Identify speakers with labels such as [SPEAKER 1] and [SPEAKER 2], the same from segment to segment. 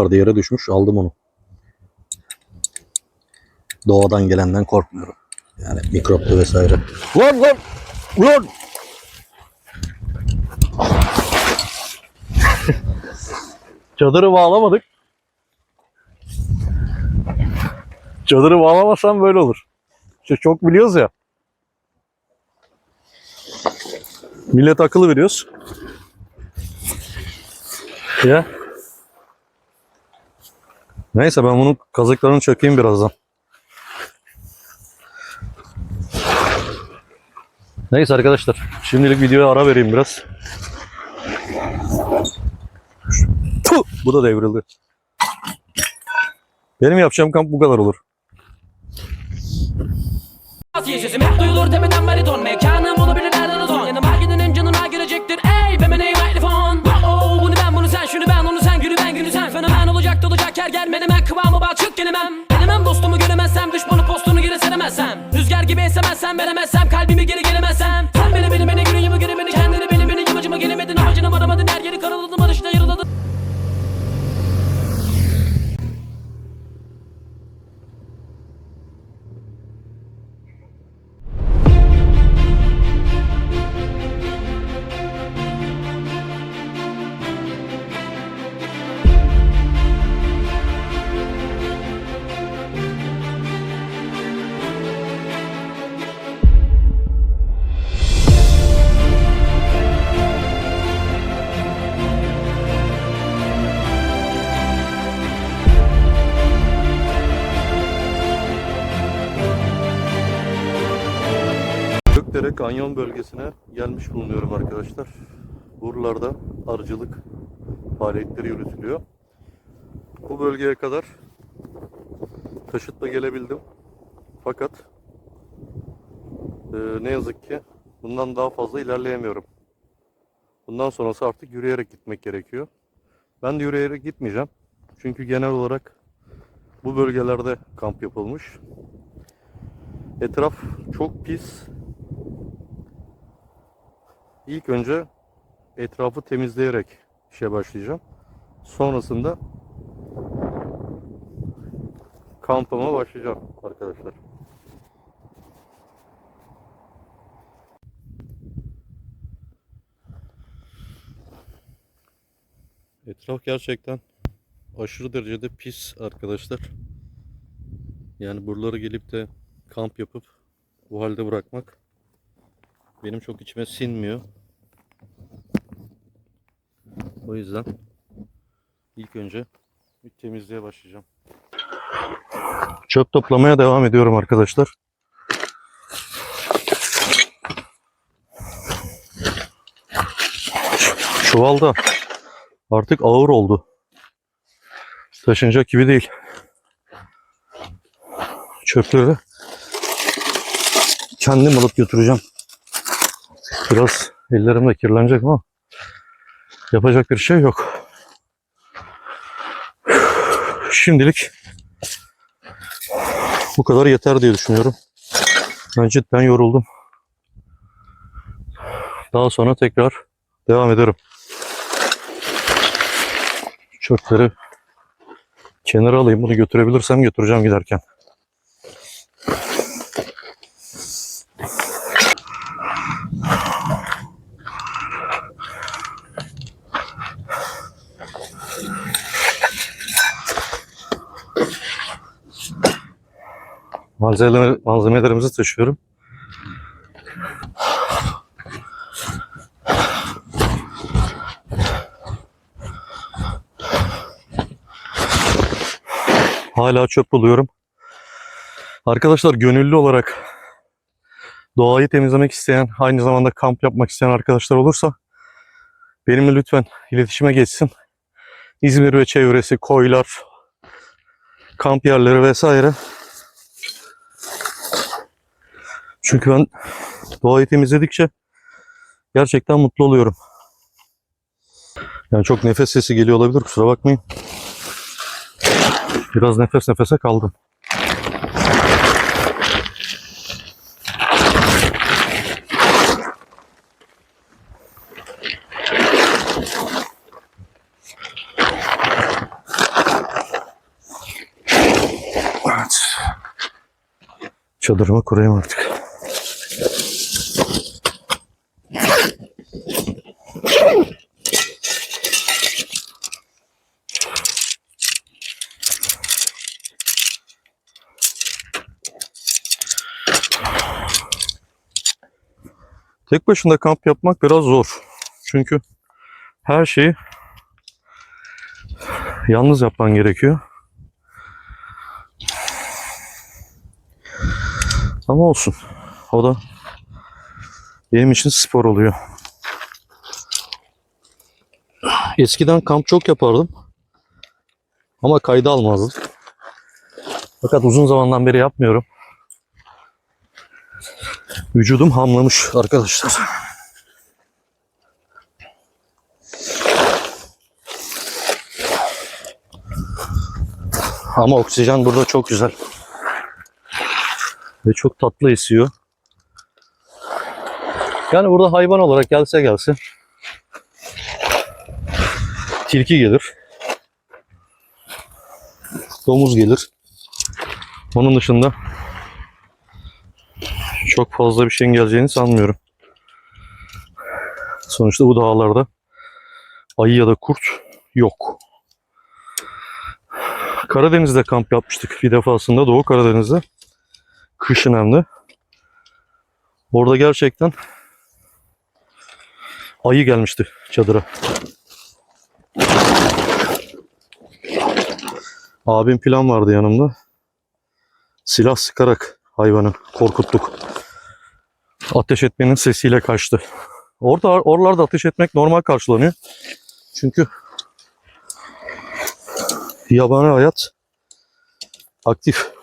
[SPEAKER 1] Vardı yere düşmüş aldım onu. Doğadan gelenden korkmuyorum. Yani mikroplu vesaire. Lan lan! Lan! Çadırı bağlamadık. Çadırı bağlamasam böyle olur. İşte çok biliyoruz ya. Millet akıllı veriyoruz. Ya. Neyse ben bunun kazıklarını çökeyim birazdan. Neyse arkadaşlar. Şimdilik videoya ara vereyim biraz. Tuh, bu da devrildi. Benim yapacağım kamp bu kadar olur.
[SPEAKER 2] Duyulur tepeden bariton Mekanım gelemem. Gelemem dostumu göremezsem düşmanı postunu geri seremezsem. Rüzgar gibi esemezsem veremezsem kalbimi geri gelemezsem. Sen beni beni beni
[SPEAKER 1] Gökdere Kanyon bölgesine gelmiş bulunuyorum arkadaşlar. Buralarda arıcılık faaliyetleri yürütülüyor. Bu bölgeye kadar taşıtla gelebildim. Fakat e, ne yazık ki bundan daha fazla ilerleyemiyorum. Bundan sonrası artık yürüyerek gitmek gerekiyor. Ben de yürüyerek gitmeyeceğim. Çünkü genel olarak bu bölgelerde kamp yapılmış. Etraf çok pis, İlk önce etrafı temizleyerek işe başlayacağım. Sonrasında kampıma başlayacağım arkadaşlar. Etraf gerçekten aşırı derecede pis arkadaşlar. Yani buraları gelip de kamp yapıp bu halde bırakmak benim çok içime sinmiyor. O yüzden ilk önce bir temizliğe başlayacağım. Çöp toplamaya devam ediyorum arkadaşlar. Çuval da artık ağır oldu. Taşınacak gibi değil. Çöpleri kendim alıp götüreceğim. Biraz ellerim de kirlenecek ama yapacak bir şey yok. Şimdilik bu kadar yeter diye düşünüyorum. Ben cidden yoruldum. Daha sonra tekrar devam ederim. Çöpleri kenara alayım. Bunu götürebilirsem götüreceğim giderken. Malzeme, malzemelerimizi taşıyorum. Hala çöp buluyorum. Arkadaşlar gönüllü olarak doğayı temizlemek isteyen, aynı zamanda kamp yapmak isteyen arkadaşlar olursa benimle lütfen iletişime geçsin. İzmir ve çevresi, koylar, kamp yerleri vesaire çünkü ben doğayı temizledikçe gerçekten mutlu oluyorum. Yani çok nefes sesi geliyor olabilir kusura bakmayın. Biraz nefes nefese kaldım. Evet. Çadırımı kurayım artık. Tek başına kamp yapmak biraz zor. Çünkü her şeyi yalnız yapman gerekiyor. Ama olsun. O da benim için spor oluyor. Eskiden kamp çok yapardım. Ama kayda almazdım. Fakat uzun zamandan beri yapmıyorum. Vücudum hamlamış arkadaşlar. Ama oksijen burada çok güzel. Ve çok tatlı esiyor. Yani burada hayvan olarak gelse gelse tilki gelir. Domuz gelir. Onun dışında çok fazla bir şeyin geleceğini sanmıyorum. Sonuçta bu dağlarda ayı ya da kurt yok. Karadeniz'de kamp yapmıştık bir defasında Doğu Karadeniz'de. Kışın hem de. Orada gerçekten ayı gelmişti çadıra. Abim plan vardı yanımda. Silah sıkarak hayvanı korkuttuk. Ateş etmenin sesiyle kaçtı. Orada oralarda ateş etmek normal karşılanıyor. Çünkü yabani hayat aktif.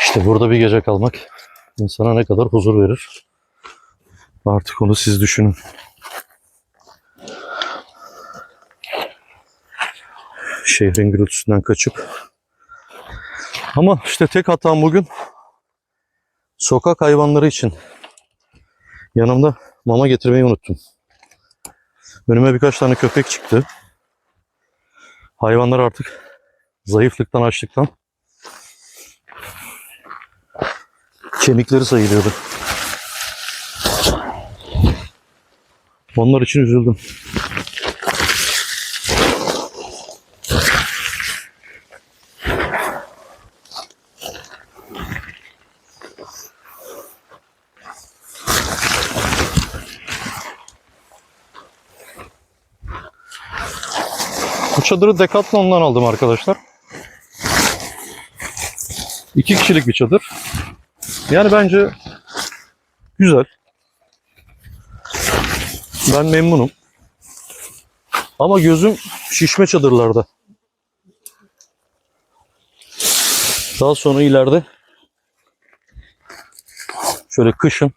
[SPEAKER 1] İşte burada bir gece kalmak insana ne kadar huzur verir. Artık onu siz düşünün. Şehrin gürültüsünden kaçıp. Ama işte tek hatam bugün sokak hayvanları için yanımda mama getirmeyi unuttum. Önüme birkaç tane köpek çıktı. Hayvanlar artık zayıflıktan, açlıktan kemikleri sayılıyordu. Onlar için üzüldüm. Bu çadırı Decathlon'dan aldım arkadaşlar. İki kişilik bir çadır. Yani bence güzel. Ben memnunum. Ama gözüm şişme çadırlarda. Daha sonra ileride şöyle kışın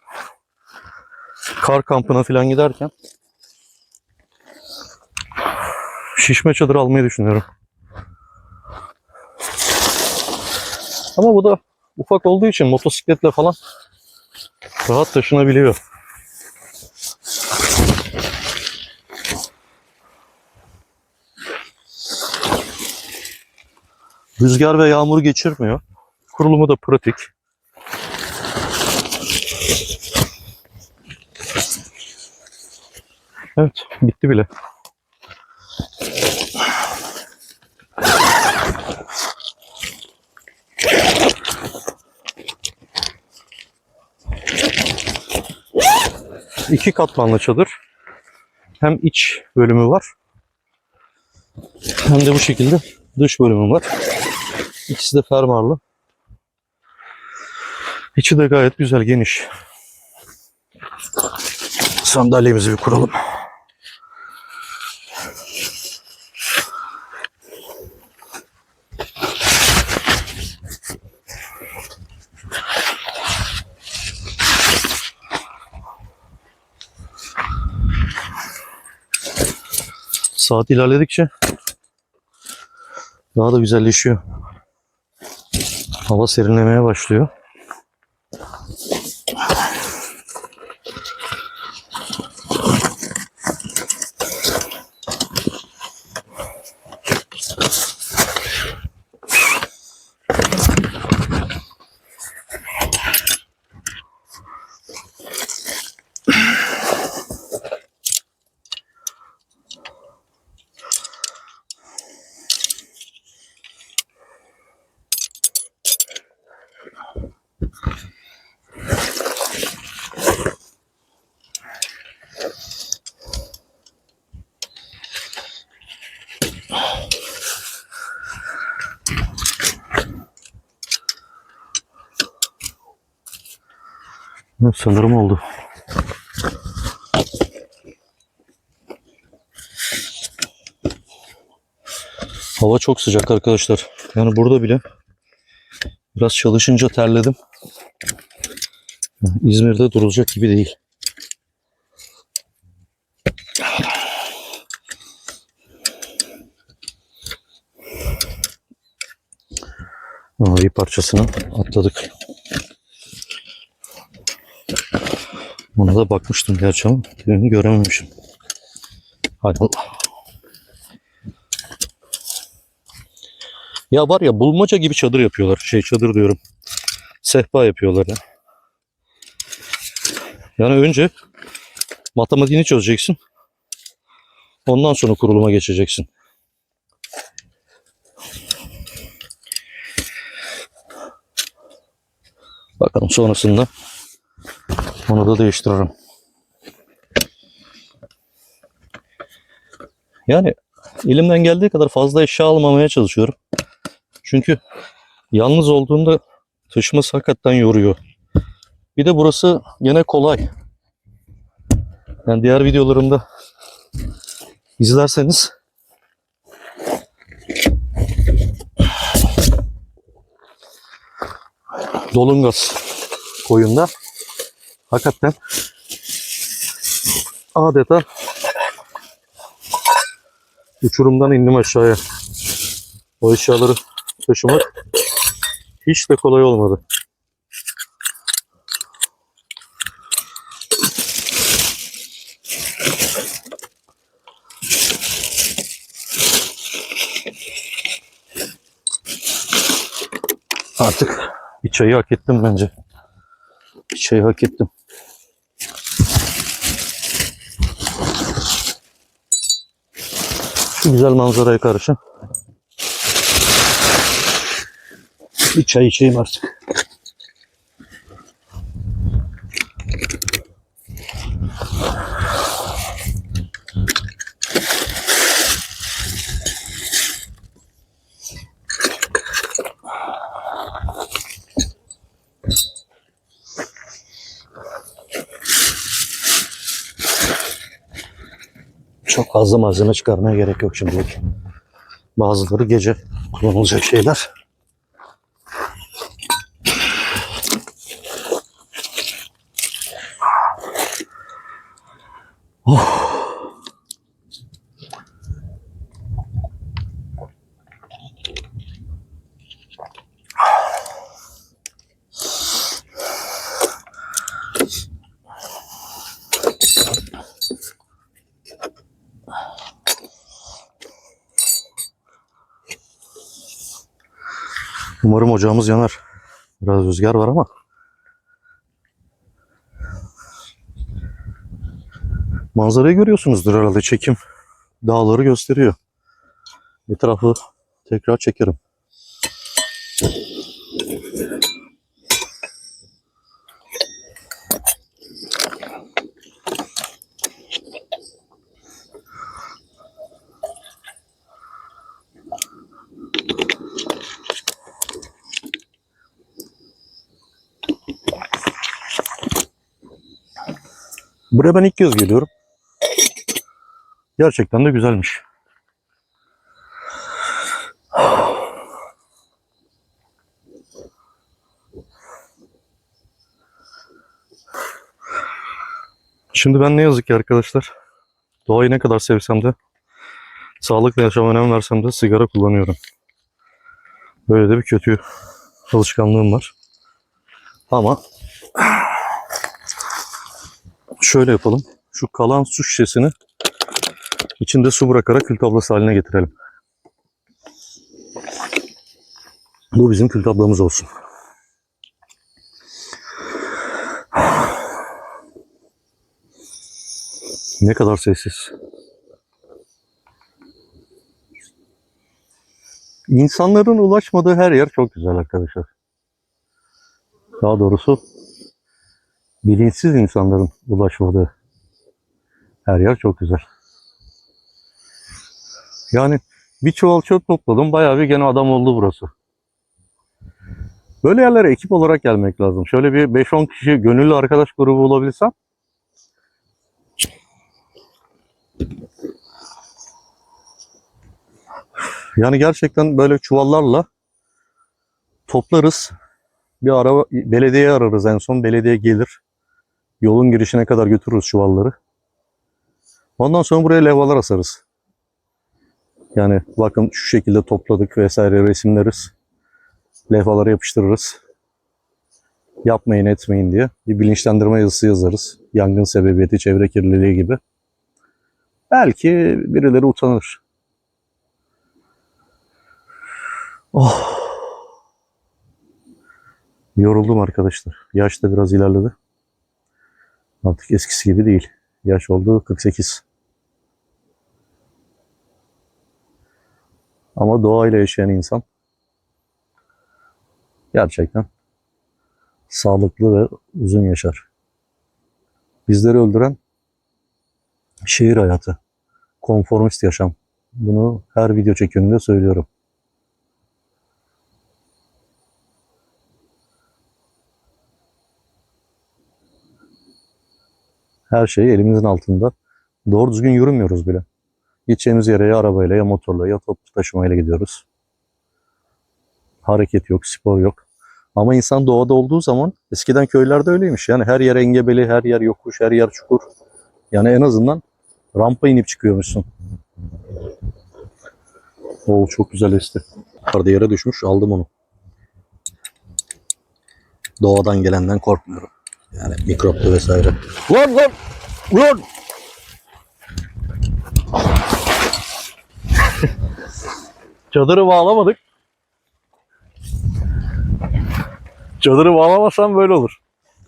[SPEAKER 1] kar kampına falan giderken şişme çadır almayı düşünüyorum. Ama bu da ufak olduğu için motosikletle falan rahat taşınabiliyor. Rüzgar ve yağmur geçirmiyor. Kurulumu da pratik. Evet, bitti bile. İki katmanlı çadır. Hem iç bölümü var. Hem de bu şekilde dış bölümü var. İkisi de fermuarlı. İçi de gayet güzel, geniş. Sandalyemizi bir kuralım. Saat ilerledikçe daha da güzelleşiyor. Hava serinlemeye başlıyor. Sanırım oldu. Hava çok sıcak arkadaşlar. Yani burada bile biraz çalışınca terledim. İzmir'de durulacak gibi değil. Bir parçasını atladık. Buna da bakmıştım gerçi ama birini görememişim. Hay Allah. Ya var ya bulmaca gibi çadır yapıyorlar. Şey çadır diyorum. Sehpa yapıyorlar ya. Yani önce matematiğini çözeceksin. Ondan sonra kuruluma geçeceksin. Bakalım sonrasında onu da değiştiririm. Yani elimden geldiği kadar fazla eşya almamaya çalışıyorum. Çünkü yalnız olduğunda taşıması hakikaten yoruyor. Bir de burası gene kolay. Yani diğer videolarımda izlerseniz Dolungaz koyunda hakikaten adeta uçurumdan indim aşağıya. O eşyaları taşımak hiç de kolay olmadı. Artık bir çayı hak ettim bence. Bir çayı hak ettim. Şu güzel manzaraya karşı bir çay içeyim artık. Çok fazla malzeme çıkarmaya gerek yok şimdilik. Bazıları gece kullanılacak şeyler. Oh. Umarım ocağımız yanar. Biraz rüzgar var ama. Manzarayı görüyorsunuzdur herhalde çekim. Dağları gösteriyor. Etrafı tekrar çekerim. Buraya ben ilk kez geliyorum. Gerçekten de güzelmiş. Şimdi ben ne yazık ki arkadaşlar doğayı ne kadar sevsem de sağlıklı yaşama önem versem de sigara kullanıyorum. Böyle de bir kötü alışkanlığım var. Ama şöyle yapalım. Şu kalan su şişesini içinde su bırakarak kül tablası haline getirelim. Bu bizim kül tablamız olsun. Ne kadar sessiz. İnsanların ulaşmadığı her yer çok güzel arkadaşlar. Daha doğrusu bilinçsiz insanların ulaşmadığı her yer çok güzel. Yani bir çuval çöp topladım. Bayağı bir gene adam oldu burası. Böyle yerlere ekip olarak gelmek lazım. Şöyle bir 5-10 kişi gönüllü arkadaş grubu bulabilsem. Yani gerçekten böyle çuvallarla toplarız. Bir araba belediye ararız en son belediye gelir. Yolun girişine kadar götürürüz çuvalları. Ondan sonra buraya levhalar asarız. Yani bakın şu şekilde topladık vesaire resimleriz. Levhaları yapıştırırız. Yapmayın etmeyin diye. Bir bilinçlendirme yazısı yazarız. Yangın sebebiyeti, çevre kirliliği gibi. Belki birileri utanır. Oh. Yoruldum arkadaşlar. Yaş da biraz ilerledi. Artık eskisi gibi değil. Yaş oldu 48. Ama doğayla yaşayan insan gerçekten sağlıklı ve uzun yaşar. Bizleri öldüren şehir hayatı, konformist yaşam. Bunu her video çekiminde söylüyorum. Her şey elimizin altında. Doğru düzgün yürümüyoruz bile. Gideceğimiz yere ya arabayla ya motorla ya toplu taşımayla gidiyoruz. Hareket yok, spor yok. Ama insan doğada olduğu zaman eskiden köylerde öyleymiş. Yani her yer engebeli, her yer yokuş, her yer çukur. Yani en azından rampa inip çıkıyormuşsun. Oo çok güzel esti. Arada yere düşmüş aldım onu. Doğadan gelenden korkmuyorum. Yani mikroplu vesaire. Lan lan! Lan! Çadırı bağlamadık. Çadırı bağlamasam böyle olur.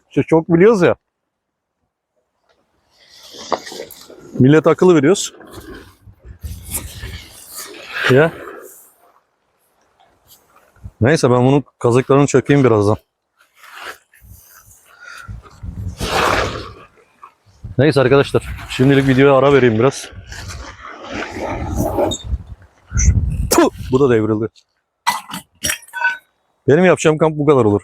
[SPEAKER 1] İşte çok biliyoruz ya. Millet akıllı veriyoruz. Ya. Neyse ben bunun kazıklarını çökeyim birazdan. Neyse arkadaşlar. Şimdilik videoya ara vereyim biraz. Bu da devrildi. Benim yapacağım kamp bu kadar olur.